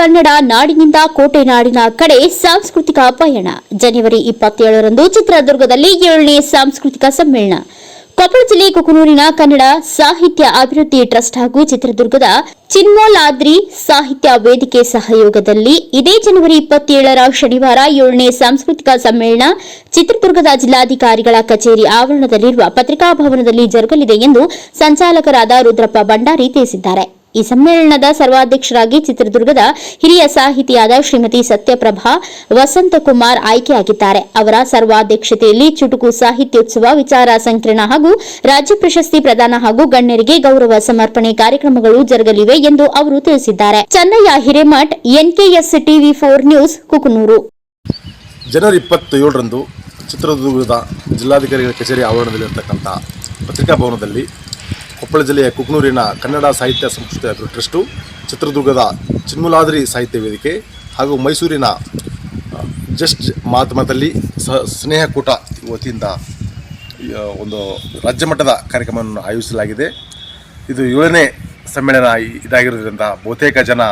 ಕನ್ನಡ ನಾಡಿನಿಂದ ಕೋಟೆ ನಾಡಿನ ಕಡೆ ಸಾಂಸ್ಕೃತಿಕ ಪಯಣ. ಜನವರಿ ಇಪ್ಪತ್ತೇಳರಂದು ಚಿತ್ರದುರ್ಗದಲ್ಲಿ ಏಳನೇ ಸಾಂಸ್ಕೃತಿಕ ಸಮ್ಮೇಳನ. ಕೊಪ್ಪಳ ಜಿಲ್ಲೆ ಕುಕನೂರಿನ ಕನ್ನಡ ಸಾಹಿತ್ಯ ಅಭಿವೃದ್ಧಿ ಟ್ರಸ್ಟ್ ಹಾಗೂ ಚಿತ್ರದುರ್ಗದ ಚಿನ್ಮೋಲಾದ್ರಿ ಸಾಹಿತ್ಯ ವೇದಿಕೆ ಸಹಯೋಗದಲ್ಲಿ ಇದೇ ಜನವರಿ ಇಪ್ಪತ್ತೇಳರ ಶನಿವಾರ ಏಳನೇ ಸಾಂಸ್ಕೃತಿಕ ಸಮ್ಮೇಳನ ಚಿತ್ರದುರ್ಗದ ಜಿಲ್ಲಾಧಿಕಾರಿಗಳ ಕಚೇರಿ ಆವರಣದಲ್ಲಿರುವ ಪತ್ರಿಕಾಭವನದಲ್ಲಿ ಜರುಗಲಿದೆ ಎಂದು ಸಂಚಾಲಕರಾದ ರುದ್ರಪ್ಪ ಭಂಡಾರಿ ತಿಳಿಸಿದ್ದಾರೆ. ಈ ಸಮ್ಮೇಳನದ ಸರ್ವಾಧ್ಯಕ್ಷರಾಗಿ ಚಿತ್ರದುರ್ಗದ ಹಿರಿಯ ಸಾಹಿತಿಯಾದ ಶ್ರೀಮತಿ ಸತ್ಯಪ್ರಭಾ ವಸಂತಕುಮಾರ್ ಆಯ್ಕೆಯಾಗಿದ್ದಾರೆ. ಅವರ ಸರ್ವಾಧ್ಯಕ್ಷತೆಯಲ್ಲಿ ಚುಟುಕು ಸಾಹಿತ್ಯೋತ್ಸವ, ವಿಚಾರ ಸಂಕಿರಣ ಹಾಗೂ ರಾಜ್ಯ ಪ್ರಶಸ್ತಿ ಪ್ರದಾನ ಹಾಗೂ ಗಣ್ಯರಿಗೆ ಗೌರವ ಸಮರ್ಪಣೆ ಕಾರ್ಯಕ್ರಮಗಳು ಜರುಗಲಿವೆ ಎಂದು ಅವರು ತಿಳಿಸಿದ್ದಾರೆ. Chennayya Hiremath, NKS TV four news, Kukanur. ಜನವರಿ ಇಪ್ಪತ್ತೇಳರಂದು ಚಿತ್ರದುರ್ಗದ ಜಿಲ್ಲಾಧಿಕಾರಿಗಳ ಕಚೇರಿ ಆವರಣದಲ್ಲಿರತಕ್ಕಂಥ ಪತ್ರಿಕಾ ಭವನದಲ್ಲಿ ಕೊಪ್ಪಳ ಜಿಲ್ಲೆಯ ಕುಕ್ನೂರಿನ ಕನ್ನಡ ಸಾಹಿತ್ಯ ಸಂಸ್ಕೃತಿ ಟ್ರಸ್ಟು, ಚಿತ್ರದುರ್ಗದ ಚಿನ್ಮುಲಾದ್ರಿ ಸಾಹಿತ್ಯ ವೇದಿಕೆ ಹಾಗೂ ಮೈಸೂರಿನ ಜಸ್ಟ್ ಮಾಧ್ಯಮದಲ್ಲಿ ಸ್ನೇಹಕೂಟ ವತಿಯಿಂದ ಒಂದು ರಾಜ್ಯ ಮಟ್ಟದ ಕಾರ್ಯಕ್ರಮವನ್ನು ಆಯೋಜಿಸಲಾಗಿದೆ. ಇದು ಏಳನೇ ಸಮ್ಮೇಳನ ಇದಾಗಿರೋದ್ರಿಂದ ಬಹುತೇಕ ಜನ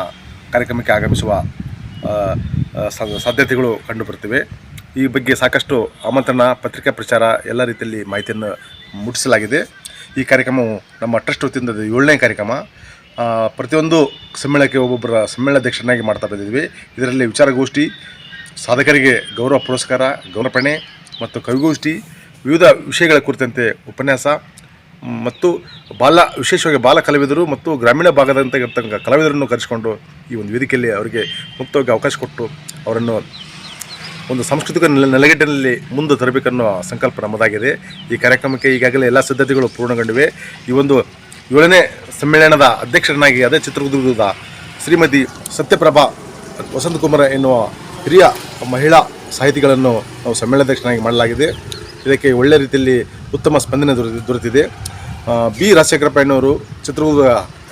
ಕಾರ್ಯಕ್ರಮಕ್ಕೆ ಆಗಮಿಸುವ ಸಾಧ್ಯತೆಗಳು ಕಂಡುಬರುತ್ತಿವೆ. ಈ ಬಗ್ಗೆ ಸಾಕಷ್ಟು ಆಮಂತ್ರಣ, ಪತ್ರಿಕಾ ಪ್ರಚಾರ ಎಲ್ಲ ರೀತಿಯಲ್ಲಿ ಮಾಹಿತಿಯನ್ನು ಮುಟ್ಟಿಸಲಾಗಿದೆ. ಈ ಕಾರ್ಯಕ್ರಮವು ನಮ್ಮ ಟ್ರಸ್ಟ್ ವತಿಯಿಂದ ಏಳನೇ ಕಾರ್ಯಕ್ರಮ. ಪ್ರತಿಯೊಂದು ಸಮ್ಮೇಳನಕ್ಕೆ ಒಬ್ಬೊಬ್ಬರ ಸಮ್ಮೇಳನಾಧ್ಯಕ್ಷರನ್ನಾಗಿ ಮಾಡ್ತಾ ಬಂದಿದ್ವಿ ಇದರಲ್ಲಿ ವಿಚಾರಗೋಷ್ಠಿ, ಸಾಧಕರಿಗೆ ಗೌರವ ಪುರಸ್ಕಾರ ಗೌರವಪಣೆ ಮತ್ತು ಕವಿಗೋಷ್ಠಿ, ವಿವಿಧ ವಿಷಯಗಳ ಕುರಿತಂತೆ ಉಪನ್ಯಾಸ ಮತ್ತು ಬಾಲ, ವಿಶೇಷವಾಗಿ ಬಾಲ ಕಲಾವಿದರು ಮತ್ತು ಗ್ರಾಮೀಣ ಭಾಗದಂತ ಕಲಾವಿದರನ್ನು ಕರೆಸಿಕೊಂಡು ಈ ಒಂದು ವೇದಿಕೆಯಲ್ಲಿ ಅವರಿಗೆ ಮುಕ್ತವಾಗಿ ಅವಕಾಶ ಕೊಟ್ಟು ಅವರನ್ನು ಒಂದು ಸಾಂಸ್ಕೃತಿಕ ನೆಲ, ನೆಲೆಗಟ್ಟಿನಲ್ಲಿ ಮುಂದೆ ತರಬೇಕನ್ನೋ ಸಂಕಲ್ಪ ನಮ್ಮದಾಗಿದೆ. ಈ ಕಾರ್ಯಕ್ರಮಕ್ಕೆ ಈಗಾಗಲೇ ಎಲ್ಲ ಸಿದ್ಧತೆಗಳು ಪೂರ್ಣಗೊಂಡಿವೆ. ಈ ಒಂದು ಏಳನೇ ಸಮ್ಮೇಳನದ ಅಧ್ಯಕ್ಷರನ್ನಾಗಿ ಅದೇ ಚಿತ್ರದುರ್ಗದ ಶ್ರೀಮತಿ ಸತ್ಯಪ್ರಭಾ ವಸಂತಕುಮಾರ ಎನ್ನುವ ಹಿರಿಯ ಮಹಿಳಾ ಸಾಹಿತಿಗಳನ್ನು ನಾವು ಸಮ್ಮೇಳನಾಧ್ಯಕ್ಷರನ್ನಾಗಿ ಮಾಡಲಾಗಿದೆ. ಇದಕ್ಕೆ ಒಳ್ಳೆಯ ರೀತಿಯಲ್ಲಿ ಉತ್ತಮ ಸ್ಪಂದನೆ ದೊರೆ, ದೊರೆತಿದೆ. ಬಿ. ರಾಜಶೇಖರಪ್ಪ ಎನ್ನುವರು ಚಿತ್ರದುರ್ಗ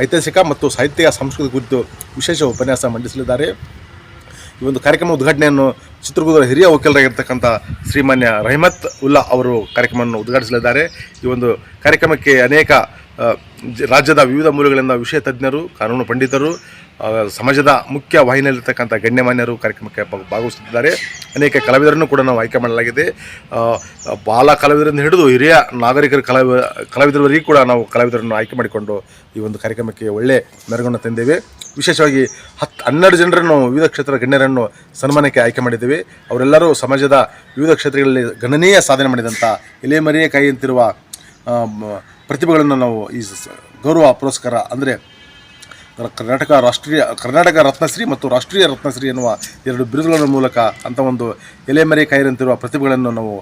ಐತಿಹಾಸಿಕ ಮತ್ತು ಸಾಹಿತ್ಯ ಸಂಸ್ಕೃತಿ ಕುರಿತು ವಿಶೇಷ ಉಪನ್ಯಾಸ ಮಂಡಿಸಲಿದ್ದಾರೆ. ಈ ಒಂದು ಕಾರ್ಯಕ್ರಮ ಉದ್ಘಾಟನೆಯನ್ನು ಚಿತ್ರದುರ್ಗದ ಹಿರಿಯ ವಕೀಲರಾಗಿರ್ತಕ್ಕಂಥ ಶ್ರೀಮಾನ್ಯ ರಹಮತ್ ಉಲ್ಲಾ ಅವರು ಕಾರ್ಯಕ್ರಮವನ್ನು ಉದ್ಘಾಟಿಸಲಿದ್ದಾರೆ. ಈ ಒಂದು ಕಾರ್ಯಕ್ರಮಕ್ಕೆ ಅನೇಕ ರಾಜ್ಯದ ವಿವಿಧ ಮೂಲಗಳಿಂದ ವಿಷಯ ತಜ್ಞರು, ಕಾನೂನು ಪಂಡಿತರು ಸಮಾಜದ ಮುಖ್ಯ ವಾಹಿನಿಯಲ್ಲಿರ್ತಕ್ಕಂಥ ಗಣ್ಯಮಾನ್ಯರು ಕಾರ್ಯಕ್ರಮಕ್ಕೆ ಭಾಗ- ಭಾಗವಹಿಸುತ್ತಿದ್ದಾರೆ. ಅನೇಕ ಕಲಾವಿದರನ್ನು ಕೂಡ ನಾವು ಆಯ್ಕೆ ಮಾಡಲಾಗಿದೆ. ಬಾಲ ಕಲಾವಿದರಿಂದ ಹಿಡಿದು ಹಿರಿಯ ನಾಗರಿಕರ ಕಲಾವಿ, ಕಲಾವಿದರವರೆಗೂ ಕೂಡ ನಾವು ಕಲಾವಿದರನ್ನು ಆಯ್ಕೆ ಮಾಡಿಕೊಂಡು ಈ ಒಂದು ಕಾರ್ಯಕ್ರಮಕ್ಕೆ ಒಳ್ಳೆ ಮೆರುಗನ್ನು ತಂದೇವೆ ವಿಶೇಷವಾಗಿ ಹತ್ತು ಹನ್ನೆರಡು ಜನರನ್ನು, ವಿವಿಧ ಕ್ಷೇತ್ರದ ಗಣ್ಯರನ್ನು ಸನ್ಮಾನಕ್ಕೆ ಆಯ್ಕೆ ಮಾಡಿದ್ದೇವೆ. ಅವರೆಲ್ಲರೂ ಸಮಾಜದ ವಿವಿಧ ಕ್ಷೇತ್ರಗಳಲ್ಲಿ ಗಣನೀಯ ಸಾಧನೆ ಮಾಡಿದಂಥ ಎಲೆ ಮರಿಯ ಕೈ ಪ್ರತಿಭೆಗಳನ್ನು ನಾವು ಈ ಗೌರವ, ಪುರಸ್ಕಾರ ಅಂದರೆ ಕರ್ನಾಟಕ ರಾಷ್ಟ್ರೀಯ, ಕರ್ನಾಟಕ ರತ್ನಶ್ರೀ ಮತ್ತು ರಾಷ್ಟ್ರೀಯ ರತ್ನಶ್ರೀ ಎನ್ನುವ ಎರಡು ಬಿರುದುಗಳ ಮೂಲಕ ಅಂತ ಒಂದು ಎಲೆಮರೆ ಕಾಯಿರಂತಿರುವ ಪ್ರತಿಭೆಗಳನ್ನು ನಾವು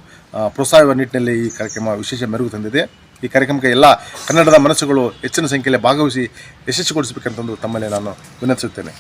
ಪ್ರೋತ್ಸಾಹಿಸುವ ನಿಟ್ಟಿನಲ್ಲಿ ಈ ಕಾರ್ಯಕ್ರಮ ವಿಶೇಷ ಮೆರುಗು ತಂದಿದೆ. ಈ ಕಾರ್ಯಕ್ರಮಕ್ಕೆ ಎಲ್ಲ ಕನ್ನಡದ ಮನಸ್ಸುಗಳು ಹೆಚ್ಚಿನ ಸಂಖ್ಯೆಯಲ್ಲಿ ಭಾಗವಹಿಸಿ ಯಶಸ್ವಿಗೊಳಿಸಬೇಕಂತಂದು ತಮ್ಮಲ್ಲಿ ನಾನು ವಿನಂತಿಸುತ್ತೇನೆ.